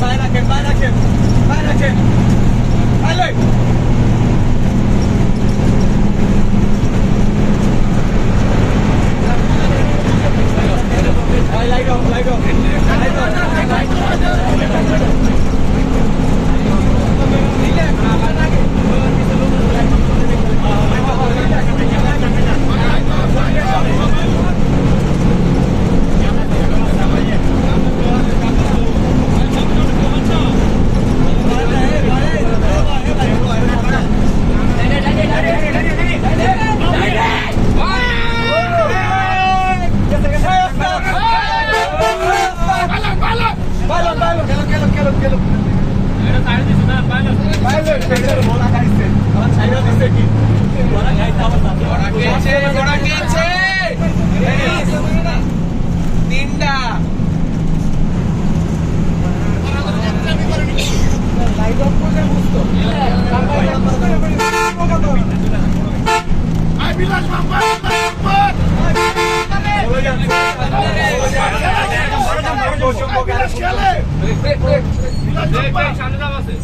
Weiter, Kim, weiter, Kim. Weiter, Kim. তিনটা Let's kill it! Break break break সামনে দাম আছে